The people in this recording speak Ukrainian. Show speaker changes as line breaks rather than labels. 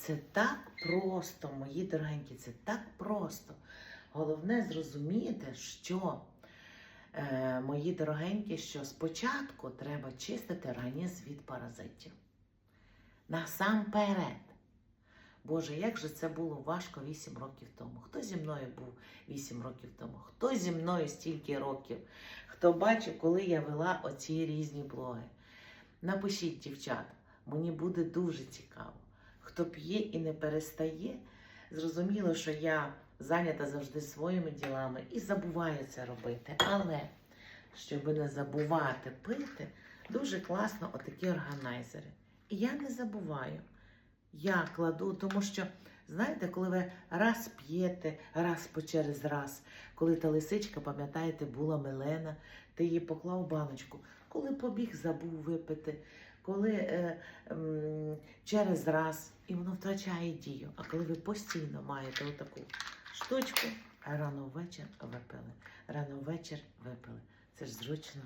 Це так просто, мої дорогенькі, це так просто. Головне зрозуміти, що, е, мої дорогенькі, що спочатку треба чистити організм від паразитів. Насамперед. Боже, як же це було важко 8 років тому. Хто зі мною був 8 років тому? Хто зі мною стільки років? Хто бачив, коли я вела оці різні блоги? Напишіть, дівчата, мені буде дуже цікаво. Хто п'є і не перестає, зрозуміло, що я зайнята завжди своїми ділами і забуваю це робити. Але щоб не забувати пити, дуже класно отакі органайзери. І я не забуваю. Я кладу, тому що, знаєте, коли ви раз п'єте, раз по через раз, коли та лисичка, пам'ятаєте, була мелена, ти її поклав баночку, коли побіг, забув випити, коли е, м, через раз, і воно втрачає дію. А коли ви постійно маєте отаку штучку, рано ввечір випили, рано ввечір випили. Це ж зручно